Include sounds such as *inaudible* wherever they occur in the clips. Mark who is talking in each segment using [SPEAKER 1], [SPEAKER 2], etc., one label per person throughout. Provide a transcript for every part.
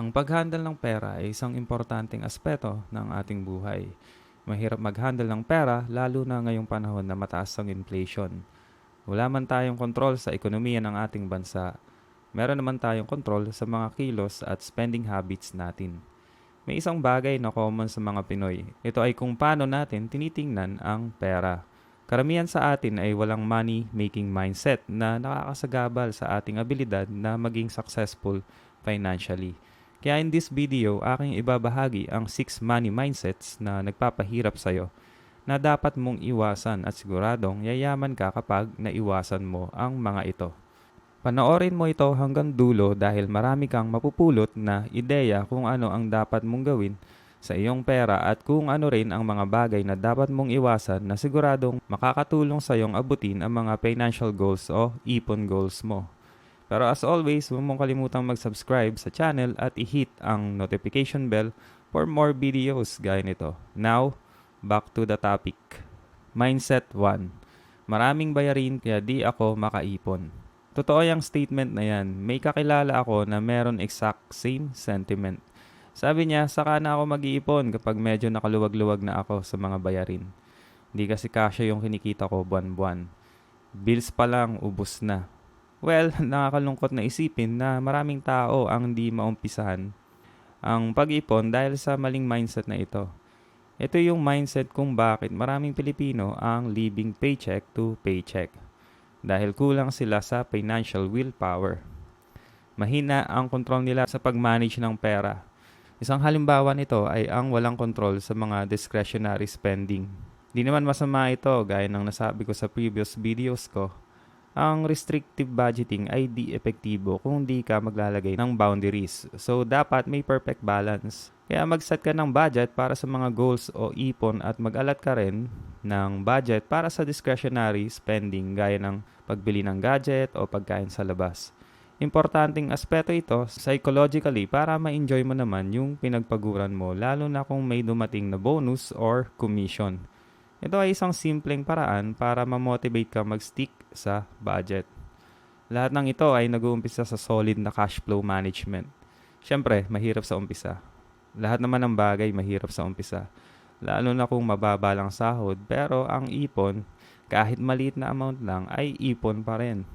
[SPEAKER 1] Ang pag-handle ng pera ay isang importanteng aspeto ng ating buhay. Mahirap mag-handle ng pera lalo na ngayong panahon na mataas ang inflation. Wala man tayong kontrol sa ekonomiya ng ating bansa. Meron naman tayong kontrol sa mga kilos at spending habits natin. May isang bagay na common sa mga Pinoy. Ito ay kung paano natin tinitingnan ang pera. Karamihan sa atin ay walang money-making mindset na nakakasagabal sa ating abilidad na maging successful financially. Kaya in this video, aking ibabahagi ang 6 money mindsets na nagpapahirap sa'yo na dapat mong iwasan at siguradong yayaman ka kapag naiwasan mo ang mga ito. Panoorin mo ito hanggang dulo dahil marami kang mapupulot na ideya kung ano ang dapat mong gawin sa iyong pera at kung ano rin ang mga bagay na dapat mong iwasan na siguradong makakatulong sa iyong abutin ang mga financial goals o ipon goals mo. Pero as always, huwag mong kalimutang mag-subscribe sa channel at i-hit ang notification bell for more videos gaya nito. Now, back to the topic. Mindset 1. Maraming bayarin kaya di ako makaipon. Totoo yung statement na yan. May kakilala ako na meron exact same sentiment. Sabi niya, saka na ako mag-iipon kapag medyo nakaluwag-luwag na ako sa mga bayarin. Hindi kasi kasya yung kinikita ko buwan-buwan. Bills pa lang, ubos na. Well, *laughs* nakakalungkot na isipin na maraming tao ang hindi maumpisahan ang pag-ipon dahil sa maling mindset na ito. Ito yung mindset kung bakit maraming Pilipino ang living paycheck to paycheck dahil kulang sila sa financial willpower. Mahina ang kontrol nila sa pag-manage ng pera. Isang halimbawa nito ay ang walang kontrol sa mga discretionary spending. Di naman masama ito gaya ng nasabi ko sa previous videos ko ang restrictive budgeting ay di epektibo kung di ka maglalagay ng boundaries. So, dapat may perfect balance. Kaya mag-set ka ng budget para sa mga goals o ipon at mag-alat ka rin ng budget para sa discretionary spending gaya ng pagbili ng gadget o pagkain sa labas. Importanteng aspeto ito psychologically para ma-enjoy mo naman yung pinagpaguran mo lalo na kung may dumating na bonus or commission. Ito ay isang simpleng paraan para ma-motivate ka mag-stick sa budget. Lahat ng ito ay nag-uumpisa sa solid na cash flow management. Siyempre, mahirap sa umpisa. Lahat naman ng bagay mahirap sa umpisa. Lalo na kung mababa lang sahod, pero ang ipon, kahit maliit na amount lang, ay ipon pa rin.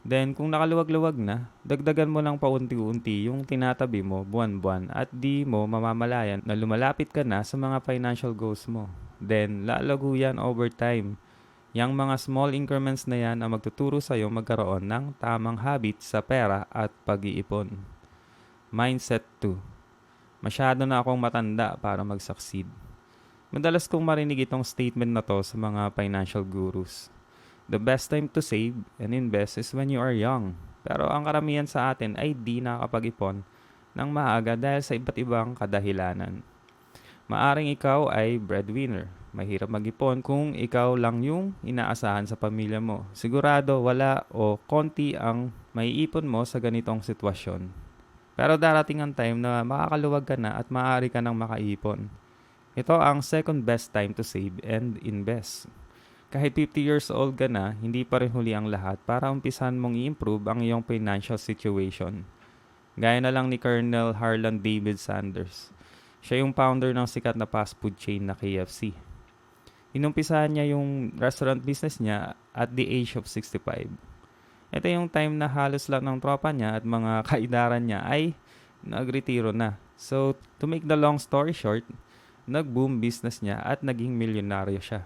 [SPEAKER 1] Then, kung nakaluwag-luwag na, dagdagan mo lang paunti-unti yung tinatabi mo buwan-buwan at di mo mamamalayan na lumalapit ka na sa mga financial goals mo. Then, lalago yan over time. Yang mga small increments na yan ang magtuturo sa iyo magkaroon ng tamang habit sa pera at pag-iipon. Mindset 2. Masyado na akong matanda para mag-succeed. Madalas kong marinig itong statement na to sa mga financial gurus. The best time to save and invest is when you are young. Pero ang karamihan sa atin ay di nakakapag-ipon ng maaga dahil sa iba't ibang kadahilanan. Maaring ikaw ay breadwinner. Mahirap mag-ipon kung ikaw lang yung inaasahan sa pamilya mo. Sigurado wala o konti ang maiipon mo sa ganitong sitwasyon. Pero darating ang time na makakaluwag ka na at maaari ka nang makaipon. Ito ang second best time to save and invest. Kahit 50 years old ka na, hindi pa rin huli ang lahat para umpisan mong i-improve ang iyong financial situation. Gaya na lang ni Colonel Harlan David Sanders. Siya yung founder ng sikat na fast food chain na KFC. Inumpisahan niya yung restaurant business niya at the age of 65. Ito yung time na halos lahat ng tropa niya at mga *laughs* kaidaran niya ay nagretiro na. So, to make the long story short, nag-boom business niya at naging milyonaryo siya.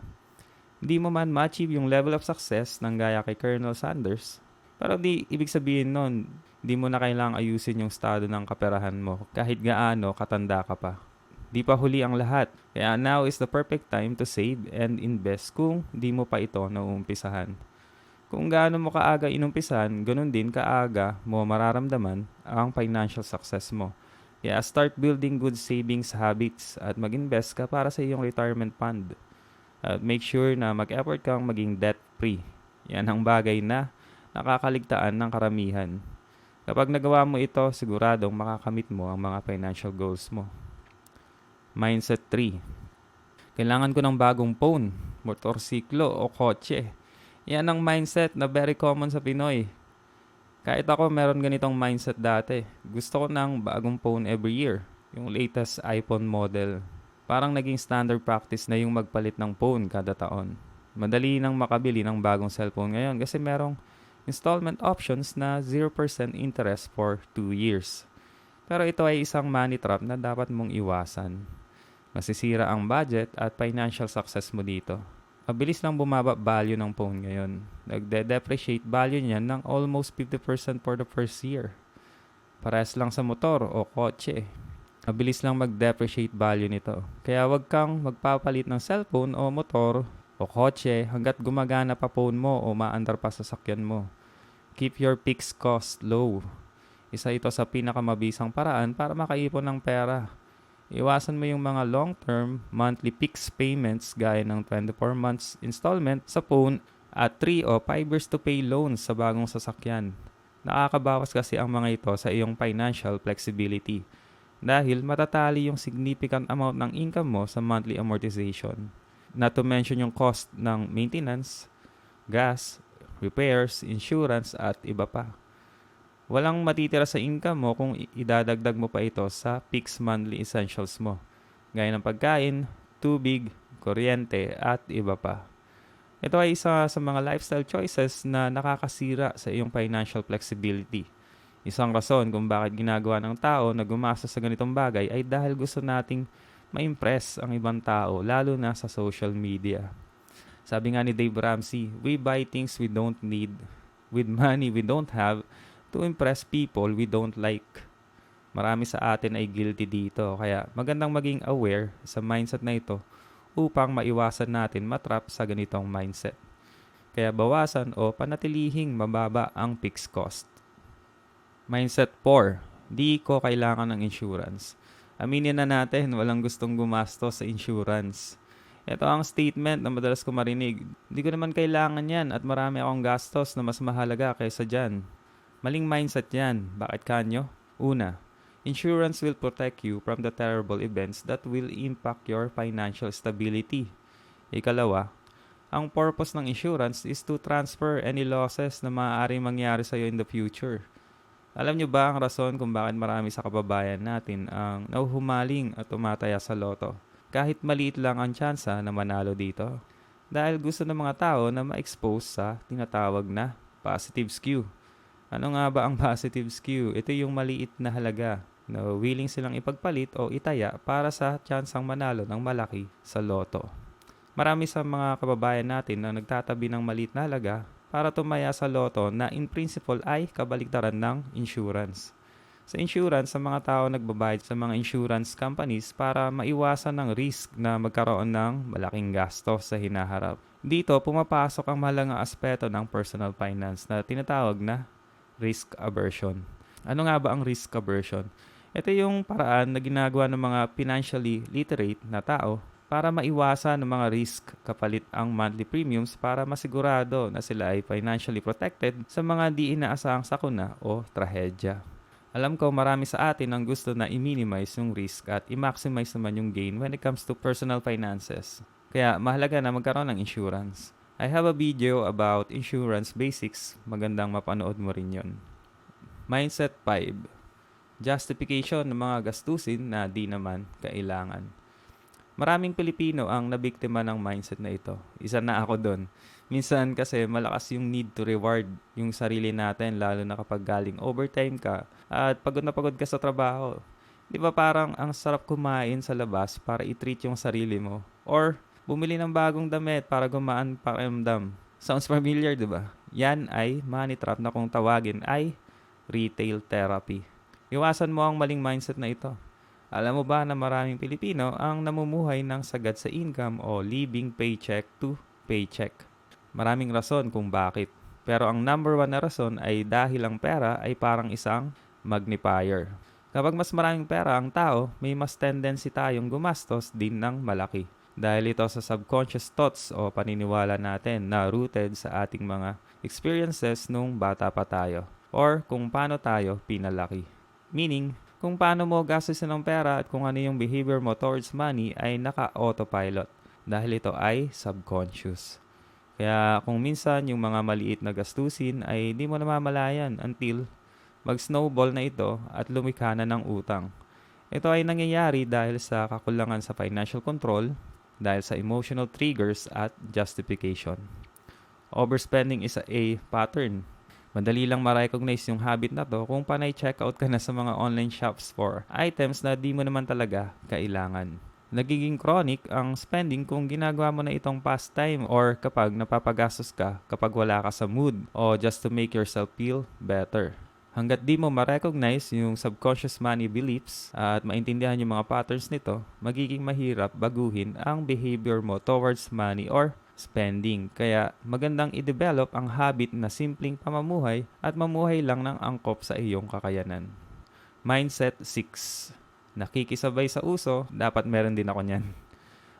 [SPEAKER 1] Hindi mo man ma-achieve yung level of success ng gaya kay Colonel Sanders, pero di ibig sabihin nun, di mo na kailangang ayusin yung estado ng kaperahan mo kahit gaano katanda ka pa. Di pa huli ang lahat. Kaya now is the perfect time to save and invest kung di mo pa ito nauumpisahan. Kung gaano mo kaaga inumpisahan, ganun din kaaga mo mararamdaman ang financial success mo. Kaya start building good savings habits at mag-invest ka para sa iyong retirement fund. At make sure na mag-effort kang maging debt-free. Yan ang bagay na nakakaligtaan ng karamihan. Kapag nagawa mo ito, siguradong makakamit mo ang mga financial goals mo. Mindset 3. Kailangan ko ng bagong phone, motorsiklo o kotse. Yan ang mindset na very common sa Pinoy. Kahit ako meron ganitong mindset dati. Gusto ko ng bagong phone every year. Yung latest iPhone model. Parang naging standard practice na yung magpalit ng phone kada taon. Madali nang makabili ng bagong cellphone ngayon kasi merong installment options na 0% interest for 2 years. Pero ito ay isang money trap na dapat mong iwasan. Masisira ang budget at financial success mo dito. Mabilis lang bumaba value ng phone ngayon. Nagde-depreciate value niyan ng almost 50% for the first year. Parehas lang sa motor o kotse. Mabilis lang mag-depreciate value nito. Kaya wag kang magpapalit ng cellphone o motor o kotse hanggat gumagana pa phone mo o maandar pa sa sakyan mo. Keep your fixed cost low. Isa ito sa pinakamabisang paraan para makaipon ng pera. Iwasan mo yung mga long-term monthly fixed payments gaya ng 24 months installment sa phone at 3 o 5 years to pay loans sa bagong sasakyan. Nakakabawas kasi ang mga ito sa iyong financial flexibility dahil matatali yung significant amount ng income mo sa monthly amortization. Not to mention yung cost ng maintenance, gas, repairs, insurance at iba pa. Walang matitira sa income mo kung idadagdag mo pa ito sa fixed monthly essentials mo, gaya ng pagkain, tubig, kuryente, at iba pa. Ito ay isa sa mga lifestyle choices na nakakasira sa iyong financial flexibility. Isang rason kung bakit ginagawa ng tao na gumasa sa ganitong bagay ay dahil gusto nating ma-impress ang ibang tao, lalo na sa social media. Sabi nga ni Dave Ramsey, we buy things we don't need with money we don't have to impress people we don't like. Marami sa atin ay guilty dito, kaya magandang maging aware sa mindset na ito upang maiwasan natin matrap sa ganitong mindset. Kaya bawasan o panatilihing mababa ang fixed cost. Mindset 4. Di ko kailangan ng insurance. Aminin na natin, walang gustong gumasto sa insurance. Ito ang statement na madalas ko marinig. Hindi ko naman kailangan yan at marami akong gastos na mas mahalaga kaysa dyan. Maling mindset yan. Bakit kanyo? Una, insurance will protect you from the terrible events that will impact your financial stability. Ikalawa, ang purpose ng insurance is to transfer any losses na maaaring mangyari sa iyo in the future. Alam nyo ba ang rason kung bakit marami sa kababayan natin ang nauhumaling at tumataya sa loto? Kahit maliit lang ang tsansa na manalo dito. Dahil gusto ng mga tao na ma-expose sa tinatawag na positive skew. Ano nga ba ang *laughs* positive skew? Ito yung maliit na halaga na willing silang ipagpalit o itaya para sa tsansang manalo ng malaki sa loto. Marami sa mga kababayan natin na nagtatabi ng maliit na halaga para tumaya sa loto na in principle ay kabaligtaran ng insurance. Sa insurance, sa mga tao nagbabayad sa mga insurance companies para maiwasan ng risk na magkaroon ng malaking gasto sa hinaharap. Dito, pumapasok ang mahalagang aspeto ng personal finance na tinatawag na risk aversion. Ano nga ba ang risk aversion? Ito yung paraan na ginagawa ng mga financially literate na tao para maiwasan ng mga risk kapalit ang monthly premiums para masigurado na sila ay financially protected sa mga di inaasahang sakuna o trahedya. Alam ko marami sa atin ang gusto na i-minimize yung risk at i-maximize naman yung gain when it comes to personal finances. Kaya mahalaga na magkaroon ng insurance. I have a video about insurance basics. Magandang mapanood mo rin yon. Mindset 5. Justification ng mga gastusin na di naman kailangan. Maraming Pilipino ang nabiktima ng mindset na ito. Isa na ako doon. Minsan kasi malakas yung need to reward yung sarili natin lalo na kapag galing overtime ka at pagod na pagod ka sa trabaho. Di ba parang ang sarap kumain sa labas para i-treat yung sarili mo? Or bumili ng bagong damit para gumaan pakiramdam. Sounds familiar, di ba? Yan ay money trap na kung tawagin ay retail therapy. Iwasan mo ang maling mindset na ito. Alam mo ba na maraming Pilipino ang namumuhay ng sagad sa income o living paycheck to paycheck? Maraming rason kung bakit. Pero ang number one na rason ay dahil ang pera ay parang isang magnifier. Kapag mas maraming pera ang tao, may mas tendency tayong gumastos din ng malaki. Dahil ito sa subconscious thoughts o paniniwala natin na rooted sa ating mga experiences nung bata pa tayo or kung paano tayo pinalaki. Meaning, kung paano mo gastusin ng pera at kung ano yung behavior mo towards money ay naka-autopilot dahil ito ay subconscious. Kaya kung minsan yung mga maliit na gastusin ay di mo namamalayan until mag-snowball na ito at lumikha na ng utang. Ito ay nangyayari dahil sa kakulangan sa financial control, dahil sa emotional triggers at justification. Overspending is a pattern. Madali lang ma-recognize yung habit na to kung panay checkout ka na sa mga online shops for items na di mo naman talaga kailangan. Nagiging chronic ang spending kung ginagawa mo na itong pastime or kapag napapagastos ka kapag wala ka sa mood o just to make yourself feel better. Hanggat di mo ma-recognize yung subconscious money beliefs at maintindihan yung mga patterns nito, magiging mahirap baguhin ang behavior mo towards money or spending. Kaya magandang i-develop ang habit na simpleng pamumuhay at mamuhay lang ng angkop sa iyong kakayanan. Mindset 6. Nakikisabay sa uso, dapat meron din ako niyan.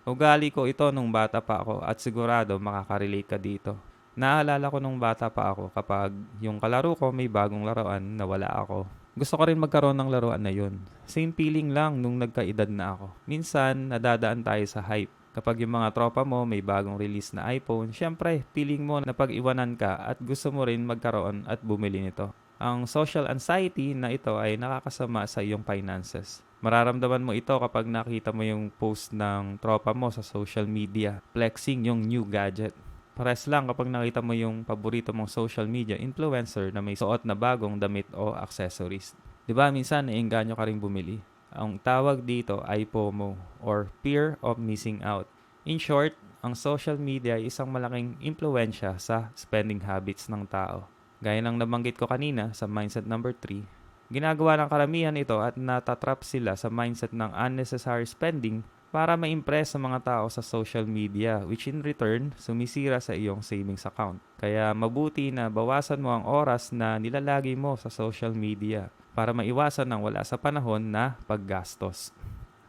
[SPEAKER 1] Ugali ko ito nung bata pa ako at sigurado makaka-relate ka dito. Naalala ko nung bata pa ako kapag yung kalaro ko may bagong laruan na wala ako. Gusto ko rin magkaroon ng laruan na yun. Same feeling lang nung nagkaedad na ako. Minsan, nadadaan tayo sa hype. Kapag yung mga tropa mo may bagong release na iPhone, syempre, feeling mo na pag-iwanan ka at gusto mo rin magkaroon at bumili nito. Ang social anxiety na ito ay nakakasama sa iyong finances. Mararamdaman mo ito kapag nakita mo yung post ng tropa mo sa social media, flexing yung new gadget. Pares lang kapag nakita mo yung paborito mong social media influencer na may suot na bagong damit o accessories. ba minsan nainganyo ka ring bumili? Ang tawag dito ay FOMO or Fear of Missing Out. In short, ang social media ay isang malaking impluensya sa spending habits ng tao. Gaya ng nabanggit ko kanina sa mindset number 3, ginagawa ng karamihan ito at natatrap sila sa mindset ng unnecessary spending para ma-impress sa mga tao sa social media which in return sumisira sa iyong savings account. Kaya mabuti na bawasan mo ang oras na nilalagay mo sa social media para maiwasan ang wala sa panahon na paggastos.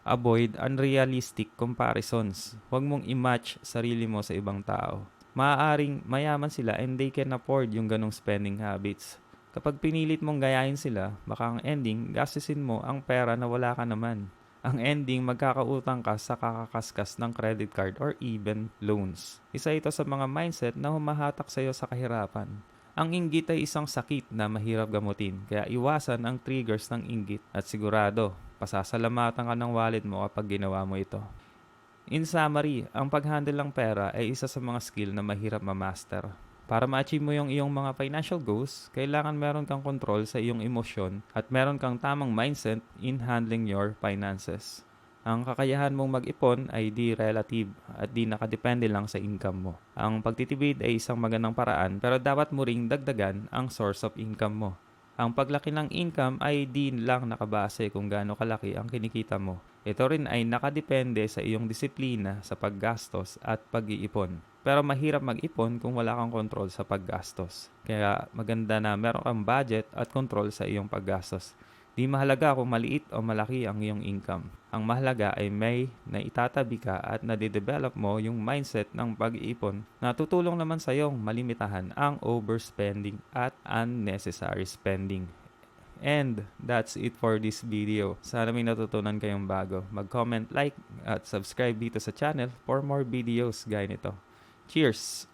[SPEAKER 1] Avoid unrealistic comparisons. Huwag mong i-match sarili mo sa ibang tao. Maaaring mayaman sila and they can afford yung ganong spending habits. Kapag pinilit mong gayahin sila, baka ang ending, gastusin mo ang pera na wala ka naman ang ending magkakautang ka sa kakakaskas ng credit card or even loans. Isa ito sa mga mindset na humahatak sa iyo sa kahirapan. Ang inggit ay isang sakit na mahirap gamutin, kaya iwasan ang triggers ng inggit at sigurado, pasasalamatan ka ng wallet mo kapag ginawa mo ito. In summary, ang pag-handle ng pera ay isa sa mga skill na mahirap ma-master. Para ma-achieve mo yung iyong mga financial goals, kailangan meron kang control sa iyong emosyon at meron kang tamang mindset in handling your finances. Ang kakayahan mong mag-ipon ay di relative at di nakadepende lang sa income mo. Ang pagtitipid ay isang magandang paraan pero dapat mo ring dagdagan ang source of income mo. Ang paglaki ng income ay di lang nakabase kung gaano kalaki ang kinikita mo. Ito rin ay nakadepende sa iyong disiplina sa paggastos at pag-iipon. Pero mahirap mag-ipon kung wala kang control sa paggastos. Kaya maganda na meron kang budget at control sa iyong paggastos. Di mahalaga kung maliit o malaki ang iyong income. Ang mahalaga ay may naitatabi ka at nadidevelop mo yung mindset ng pag-iipon na tutulong naman sa iyong malimitahan ang overspending at unnecessary spending. And that's it for this video. Sana may natutunan kayong bago. Mag-comment, like, at subscribe dito sa channel for more videos gaya nito. Cheers!